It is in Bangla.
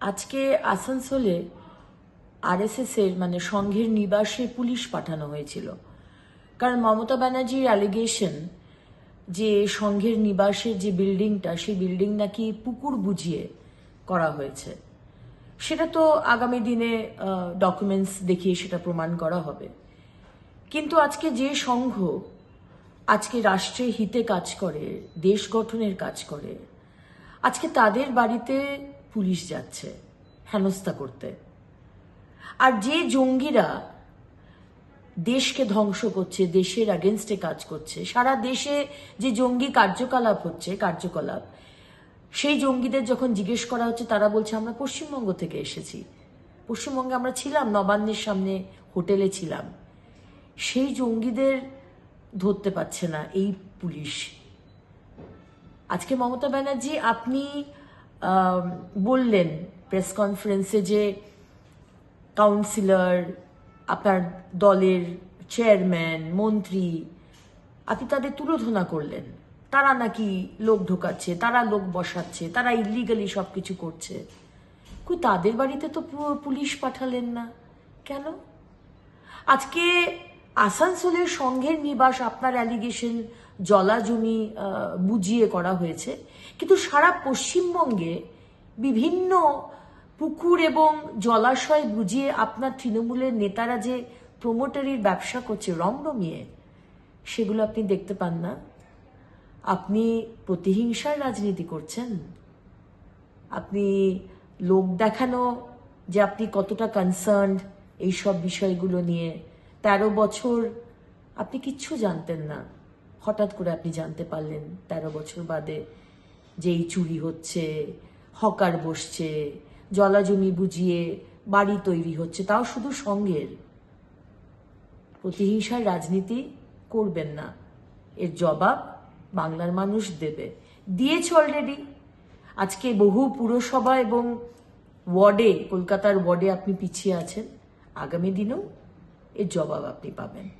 আজকে আসানসোলে আরএসএস এর মানে সংঘের নিবাসে পুলিশ পাঠানো হয়েছিল। কারণ মমতা ব্যানার্জির অ্যালিগেশন যে সংঘের নিবাসের যে বিল্ডিংটা সেই বিল্ডিং নাকি পুকুর বুঝিয়ে করা হয়েছে। সেটা তো আগামী দিনে ডকুমেন্টস দেখিয়ে সেটা প্রমাণ করা হবে। কিন্তু আজকে যে সংঘ আজকে রাষ্ট্রের হিতে কাজ করে, দেশ গঠনের কাজ করে, আজকে তাদের বাড়িতে পুলিশ যাচ্ছে, হেনস্থা করতে। আর যে জঙ্গিরা দেশকে ধ্বংস করছে, দেশের অ্যাগেনস্টে কাজ করছে, সারা দেশে যে জঙ্গি কার্যকলাপ হচ্ছে, কার্যকলাপ, সেই জঙ্গিদের যখন জিজ্ঞেস করা হচ্ছে, তারা বলছে, আমরা পশ্চিমবঙ্গ থেকে এসেছি। পশ্চিমবঙ্গে আমরা ছিলাম, নবান্নের সামনে হোটেলে ছিলাম। সেই জঙ্গিদের ধরতে পারছে না এই পুলিশ। আজকে মমতা ব্যানার্জি, আপনি বললেন প্রেস কনফারেন্সে যে কাউন্সিলর আপনার দলের চেয়ারম্যান মন্ত্রী, আপনি তাদের তুলোধনা করলেন। তারা নাকি লোক ঢোকাচ্ছে, তারা লোক বসাচ্ছে, তারা ইলিগালি সব কিছু করছে। কই, তাদের বাড়িতে তো পুলিশ পাঠালেন না। কেন? আজকে আসানসোলের সংঘের নিবাস আপনার অ্যালিগেশন জলা জমি আহ, বুঝিয়ে করা হয়েছে। কিন্তু সারা পশ্চিমবঙ্গে বিভিন্ন পুকুর এবং জলাশয় বুঝিয়ে আপনার তৃণমূলের নেতারা যে প্রমোটারির ব্যবসা করছে রমরমিয়ে সেগুলো আপনি দেখতে পান না। আপনি প্রতিহিংসার রাজনীতি করছেন। আপনি লোক দেখানো যে আপনি কতটা কনসার্ন এই সব বিষয়গুলো নিয়ে। তেরো বছর আপনি কিচ্ছু জানতেন না। হঠাৎ করে আপনি জানতে পারলেন তেরো বছর বাদে যে এই চুরি হচ্ছে, হকার বসছে জলাজমি বুঝিয়ে বাড়ি তৈরি হচ্ছে, তাও শুধু সঙ্গের। প্রতিহিংসার রাজনীতি করবেন না। এর জবাব বাংলার মানুষ দেবে। দিয়েছে অলরেডি আজকে বহু পুরসভা এবং ওয়ার্ডে, কলকাতার ওয়ার্ডে আপনি পিছিয়ে আছেন। আগামী দিনেও এর জবাব আপনি পাবেন।